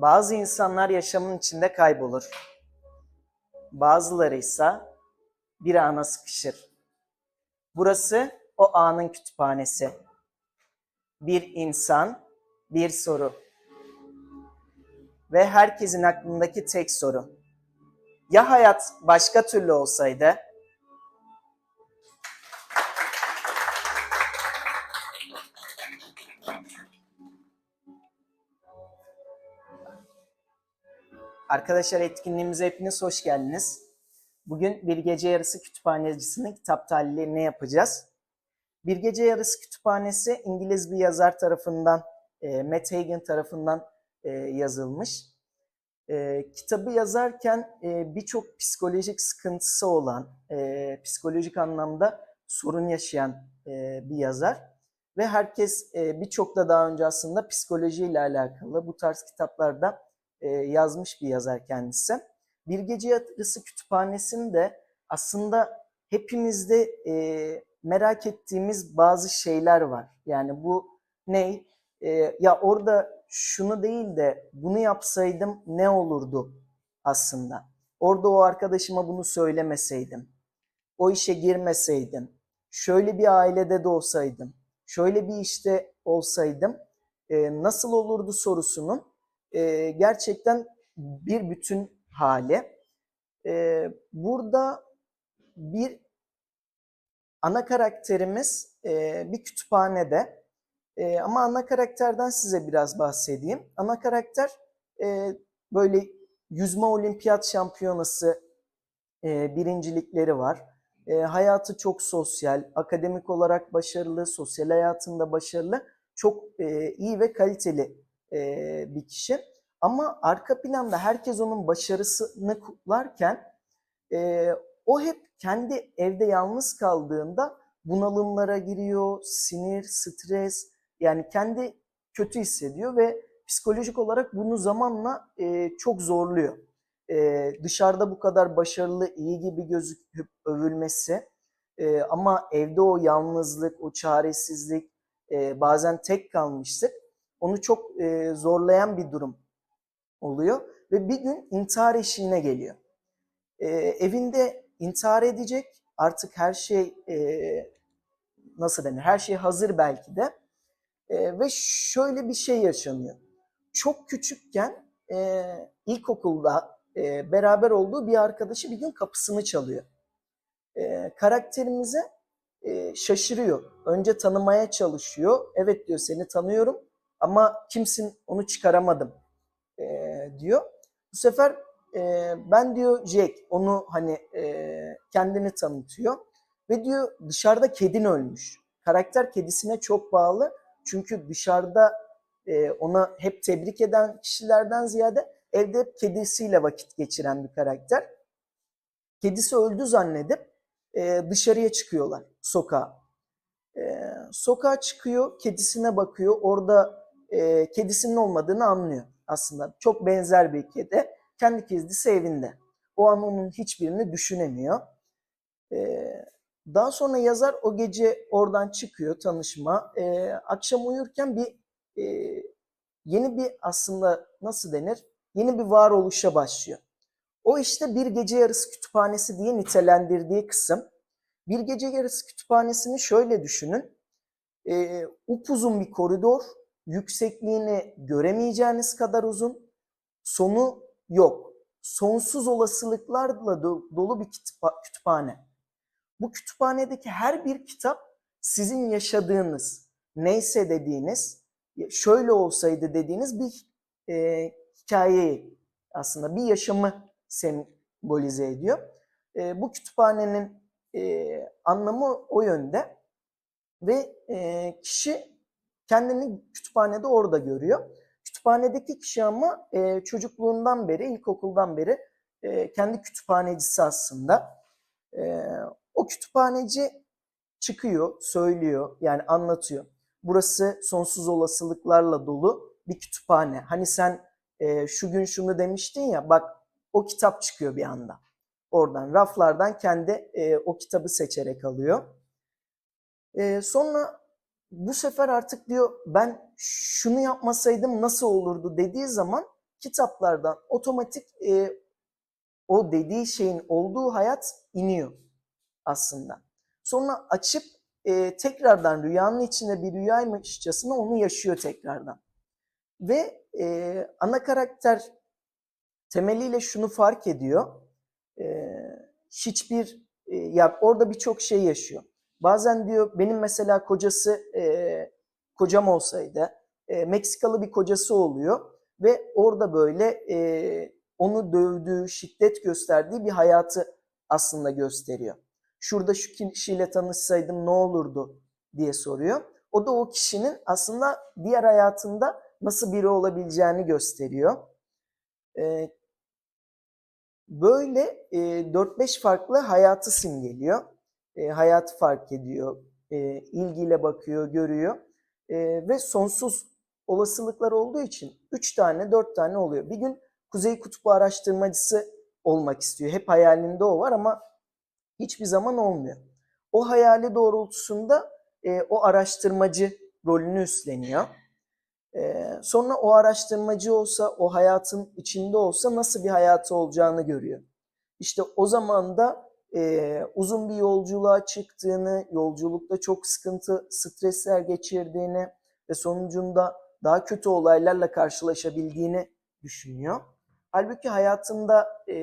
Bazı insanlar yaşamın içinde kaybolur. Bazıları ise bir ana sıkışır. Burası o anın kütüphanesi. Bir insan, bir soru. Ve herkesin aklındaki tek soru. Ya hayat başka türlü olsaydı? Arkadaşlar etkinliğimize hepiniz hoş geldiniz. Bugün Bir Gece Yarısı Kütüphanecisinin kitap tahlillerini yapacağız. Bir Gece Yarısı Kütüphanesi İngiliz bir yazar tarafından, e, Matt Hagen tarafından e, yazılmış. E, kitabı yazarken e, birçok psikolojik sıkıntısı olan, e, psikolojik anlamda sorun yaşayan e, bir yazar. Ve herkes e, birçok da daha önce aslında psikolojiyle alakalı bu tarz kitaplarda e, yazmış bir yazar kendisi. Bir Gece Yarısı Kütüphanesi'nde aslında hepimizde e, merak ettiğimiz bazı şeyler var. Yani bu ne? E, ya orada şunu değil de bunu yapsaydım ne olurdu aslında? Orada o arkadaşıma bunu söylemeseydim, o işe girmeseydim, şöyle bir ailede de olsaydım, şöyle bir işte olsaydım nasıl olurdu sorusunun e, gerçekten bir bütün hali. E, burada bir ana karakterimiz e, bir kütüphanede e, ama ana karakterden size biraz bahsedeyim. Ana karakter e, böyle yüzme olimpiyat şampiyonası e, birincilikleri var. E, hayatı çok sosyal, akademik olarak başarılı, sosyal hayatında başarılı, çok e, iyi ve kaliteli e, bir kişi. Ama arka planda herkes onun başarısını kutlarken e, o hep kendi evde yalnız kaldığında bunalımlara giriyor, sinir, stres, yani kendi kötü hissediyor ve psikolojik olarak bunu zamanla e, çok zorluyor. E, dışarıda bu kadar başarılı, iyi gibi gözüküp övülmesi e, ama evde o yalnızlık, o çaresizlik, e, bazen tek kalmıştık onu çok e, zorlayan bir durum oluyor ve bir gün intihar eşiğine geliyor. E, evinde intihar edecek artık her şey e, nasıl denir her şey hazır belki de e, ve şöyle bir şey yaşanıyor. Çok küçükken e, ilkokulda e, beraber olduğu bir arkadaşı bir gün kapısını çalıyor. E, karakterimize e, şaşırıyor. Önce tanımaya çalışıyor. Evet diyor seni tanıyorum ama kimsin onu çıkaramadım e, diyor. Bu sefer e, ben diyor Jack onu hani e, kendini tanıtıyor ve diyor dışarıda kedin ölmüş. Karakter kedisine çok bağlı çünkü dışarıda e, ona hep tebrik eden kişilerden ziyade evde hep kedisiyle vakit geçiren bir karakter. Kedisi öldü zannedip e, dışarıya çıkıyorlar sokağa. E, sokağa çıkıyor, kedisine bakıyor. Orada e, kedisinin olmadığını anlıyor aslında. Çok benzer bir kedi. Kendi kedisi evinde. O an onun hiçbirini düşünemiyor. E, daha sonra yazar o gece oradan çıkıyor tanışma. E, akşam uyurken bir e, yeni bir aslında nasıl denir? Yeni bir varoluşa başlıyor. O işte bir gece yarısı kütüphanesi diye nitelendirdiği kısım. Bir gece yarısı kütüphanesini şöyle düşünün. E, upuzun bir koridor, yüksekliğini göremeyeceğiniz kadar uzun, sonu yok. Sonsuz olasılıklarla dolu bir kütüphane. Bu kütüphanedeki her bir kitap sizin yaşadığınız, neyse dediğiniz, şöyle olsaydı dediğiniz bir e, hikayeyi aslında bir yaşamı sembolize ediyor. E, bu kütüphanenin e, anlamı o yönde ve e, kişi kendini kütüphanede orada görüyor. Kütüphanedeki kişi ama e, çocukluğundan beri, ilkokuldan beri e, kendi kütüphanecisi aslında. E, o kütüphaneci çıkıyor, söylüyor, yani anlatıyor. Burası sonsuz olasılıklarla dolu bir kütüphane. Hani sen e, şu gün şunu demiştin ya, bak o kitap çıkıyor bir anda. Oradan, raflardan kendi e, o kitabı seçerek alıyor. E, sonra bu sefer artık diyor ben şunu yapmasaydım nasıl olurdu dediği zaman kitaplardan otomatik e, o dediği şeyin olduğu hayat iniyor aslında. Sonra açıp e, tekrardan rüyanın içinde bir rüyaymışçasına onu yaşıyor tekrardan. Ve e, ana karakter temeliyle şunu fark ediyor. E, hiçbir e, ya orada birçok şey yaşıyor. Bazen diyor benim mesela kocası e, kocam olsaydı e, Meksikalı bir kocası oluyor ve orada böyle e, onu dövdüğü, şiddet gösterdiği bir hayatı aslında gösteriyor. Şurada şu kişiyle tanışsaydım ne olurdu diye soruyor. O da o kişinin aslında diğer hayatında nasıl biri olabileceğini gösteriyor. E, böyle e, 4-5 farklı hayatı simgeliyor. E, hayatı fark ediyor, e, ilgiyle bakıyor, görüyor e, ve sonsuz olasılıklar olduğu için 3 tane 4 tane oluyor. Bir gün Kuzey Kutbu araştırmacısı olmak istiyor. Hep hayalinde o var ama hiçbir zaman olmuyor. O hayali doğrultusunda e, o araştırmacı rolünü üstleniyor. E, sonra o araştırmacı olsa, o hayatın içinde olsa nasıl bir hayatı olacağını görüyor. İşte o zaman da e, uzun bir yolculuğa çıktığını, yolculukta çok sıkıntı, stresler geçirdiğini ve sonucunda daha kötü olaylarla karşılaşabildiğini düşünüyor. Halbuki hayatında e,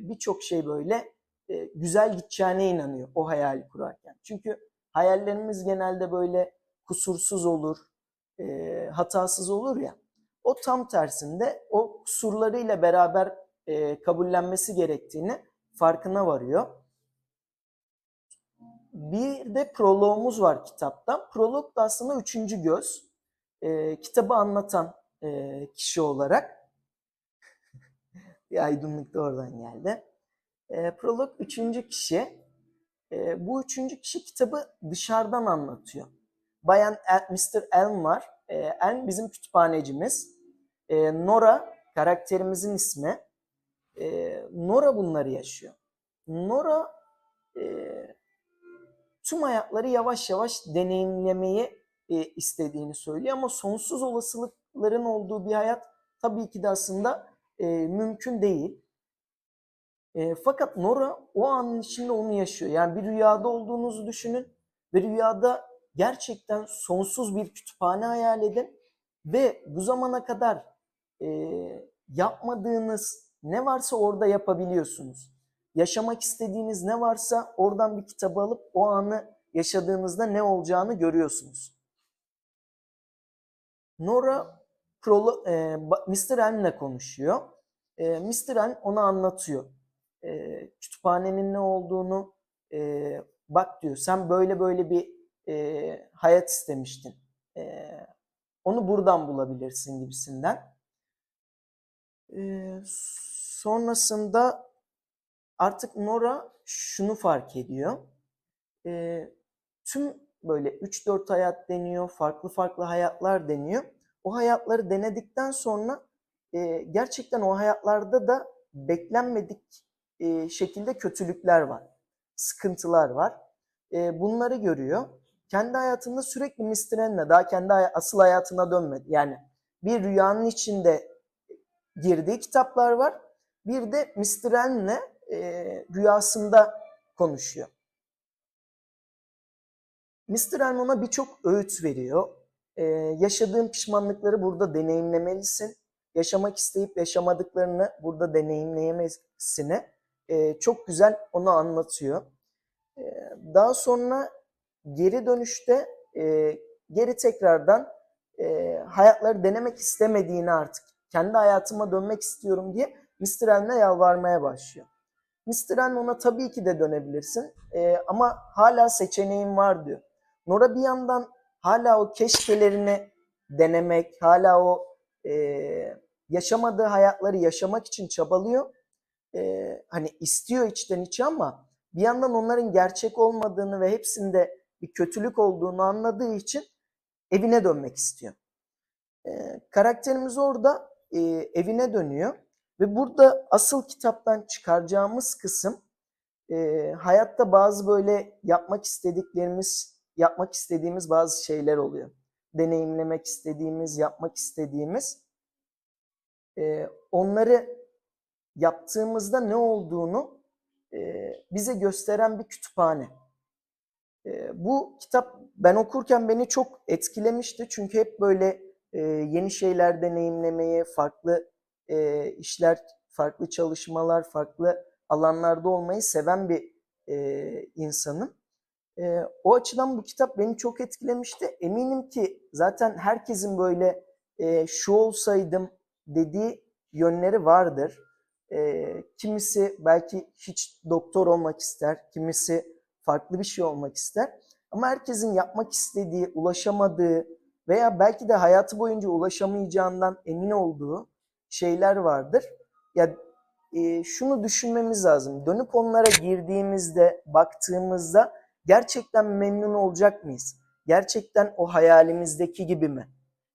birçok şey böyle e, güzel gideceğine inanıyor o hayali kurarken. Çünkü hayallerimiz genelde böyle kusursuz olur, e, hatasız olur ya. O tam tersinde o kusurlarıyla beraber e, kabullenmesi gerektiğini farkına varıyor. Bir de proloğumuz var kitapta. Prolog da aslında üçüncü göz. E, kitabı anlatan e, kişi olarak. bir aydınlık da oradan geldi. E, prolog üçüncü kişi. E, bu üçüncü kişi kitabı dışarıdan anlatıyor. Bayan El, Mr. Elm var. E, Elm bizim kütüphanecimiz. E, Nora karakterimizin ismi. E, Nora bunları yaşıyor. Nora e, tüm hayatları yavaş yavaş deneyimlemeyi e, istediğini söylüyor ama sonsuz olasılıkların olduğu bir hayat tabii ki de aslında e, mümkün değil. E, fakat Nora o anın içinde onu yaşıyor. Yani bir rüyada olduğunuzu düşünün ve rüyada gerçekten sonsuz bir kütüphane hayal edin ve bu zamana kadar e, yapmadığınız ne varsa orada yapabiliyorsunuz. Yaşamak istediğiniz ne varsa oradan bir kitabı alıp o anı yaşadığınızda ne olacağını görüyorsunuz. Nora Prolo, e, Mr. N'le konuşuyor. E, Mr. N ona anlatıyor. E, kütüphanenin ne olduğunu e, bak diyor. Sen böyle böyle bir e, hayat istemiştin. Onu buradan bulabilirsin gibisinden. Sonrasında artık Nora şunu fark ediyor. E, tüm böyle 3-4 hayat deniyor, farklı farklı hayatlar deniyor. O hayatları denedikten sonra e, gerçekten o hayatlarda da beklenmedik e, şekilde kötülükler var, sıkıntılar var. E, bunları görüyor. Kendi hayatında sürekli Mr. N'le daha kendi asıl hayatına dönmedi. Yani bir rüyanın içinde girdiği kitaplar var. Bir de Mr. E, rüyasında konuşuyor. Mr. Ona birçok öğüt veriyor. Ee, yaşadığın pişmanlıkları burada deneyimlemelisin. Yaşamak isteyip yaşamadıklarını burada deneyimleyemezsini e, çok güzel onu anlatıyor. E, daha sonra geri dönüşte e, geri tekrardan e, hayatları denemek istemediğini artık kendi hayatıma dönmek istiyorum diye Mr. N'le yalvarmaya başlıyor. Mr. N ona tabii ki de dönebilirsin e, ama hala seçeneğin var diyor. Nora bir yandan hala o keşkelerini denemek, hala o e, yaşamadığı hayatları yaşamak için çabalıyor. E, hani istiyor içten içe ama bir yandan onların gerçek olmadığını ve hepsinde bir kötülük olduğunu anladığı için evine dönmek istiyor. E, karakterimiz orada e, evine dönüyor ve burada asıl kitaptan çıkaracağımız kısım e, hayatta bazı böyle yapmak istediklerimiz yapmak istediğimiz bazı şeyler oluyor. Deneyimlemek istediğimiz, yapmak istediğimiz. e, onları yaptığımızda ne olduğunu e, bize gösteren bir kütüphane. E, bu kitap ben okurken beni çok etkilemişti çünkü hep böyle e, yeni şeyler deneyimlemeye, farklı e, işler, farklı çalışmalar, farklı alanlarda olmayı seven bir e, insanım. E, o açıdan bu kitap beni çok etkilemişti. Eminim ki zaten herkesin böyle e, şu olsaydım dediği yönleri vardır. E, kimisi belki hiç doktor olmak ister, kimisi farklı bir şey olmak ister. Ama herkesin yapmak istediği, ulaşamadığı veya belki de hayatı boyunca ulaşamayacağından emin olduğu şeyler vardır. Ya e, şunu düşünmemiz lazım. Dönüp onlara girdiğimizde, baktığımızda gerçekten memnun olacak mıyız? Gerçekten o hayalimizdeki gibi mi?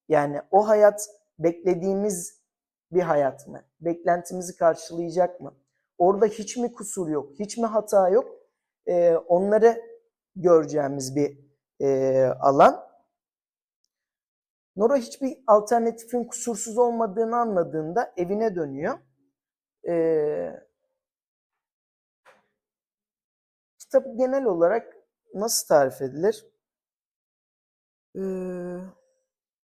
Yani o hayat beklediğimiz bir hayat mı? Beklentimizi karşılayacak mı? Orada hiç mi kusur yok, hiç mi hata yok? Ee, onları göreceğimiz bir e, alan. Nora hiçbir alternatifin kusursuz olmadığını anladığında evine dönüyor. Ee, kitap genel olarak nasıl tarif edilir? Ee,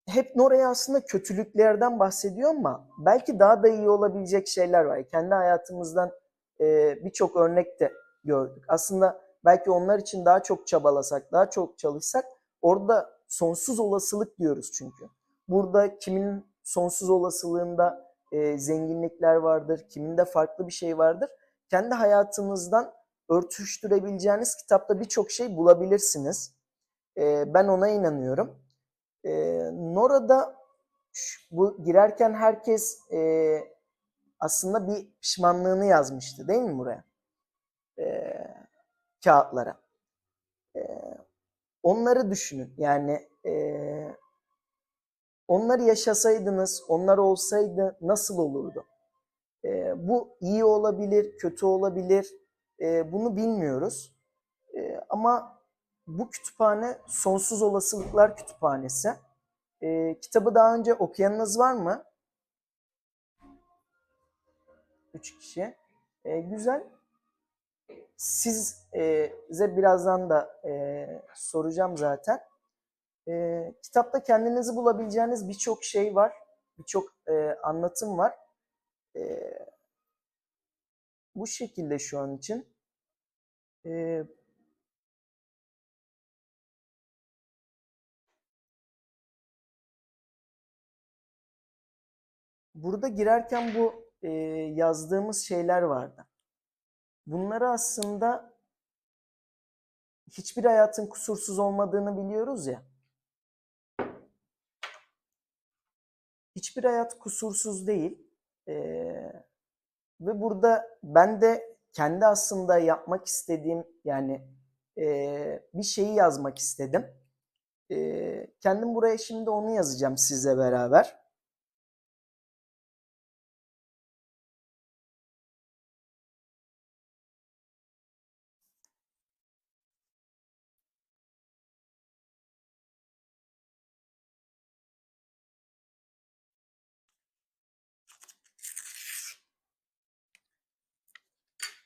hep Nora'ya aslında kötülüklerden bahsediyor ama belki daha da iyi olabilecek şeyler var. Kendi hayatımızdan e, birçok örnek de gördük. Aslında belki onlar için daha çok çabalasak, daha çok çalışsak orada sonsuz olasılık diyoruz çünkü. Burada kimin sonsuz olasılığında e, zenginlikler vardır, kiminde farklı bir şey vardır. Kendi hayatınızdan örtüştürebileceğiniz kitapta birçok şey bulabilirsiniz. E, ben ona inanıyorum. E, Nora'da bu girerken herkes e, aslında bir pişmanlığını yazmıştı değil mi buraya? E, kağıtlara. E, onları düşünün. Yani e, onları yaşasaydınız, onlar olsaydı nasıl olurdu? E, bu iyi olabilir, kötü olabilir. E, bunu bilmiyoruz. E, ama bu kütüphane sonsuz olasılıklar kütüphanesi. E, kitabı daha önce okuyanınız var mı? Üç kişi. E, güzel. Size birazdan da e, soracağım zaten. E, kitapta kendinizi bulabileceğiniz birçok şey var. Birçok e, anlatım var. E, bu şekilde şu an için. E, burada girerken bu e, yazdığımız şeyler vardı. Bunları aslında hiçbir hayatın kusursuz olmadığını biliyoruz ya. Hiçbir hayat kusursuz değil. Ee, ve burada ben de kendi aslında yapmak istediğim yani e, bir şeyi yazmak istedim. E, kendim buraya şimdi onu yazacağım sizle beraber.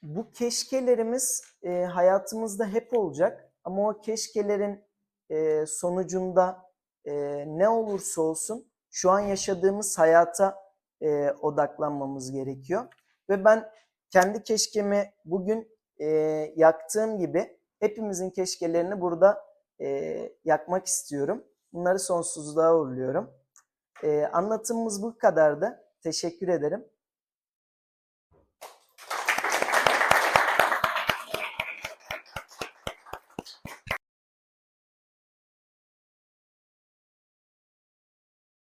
Bu keşkelerimiz e, hayatımızda hep olacak ama o keşkelerin e, sonucunda e, ne olursa olsun şu an yaşadığımız hayata e, odaklanmamız gerekiyor. Ve ben kendi keşkemi bugün e, yaktığım gibi hepimizin keşkelerini burada e, yakmak istiyorum. Bunları sonsuzluğa uğurluyorum. E, anlatımımız bu kadardı. Teşekkür ederim.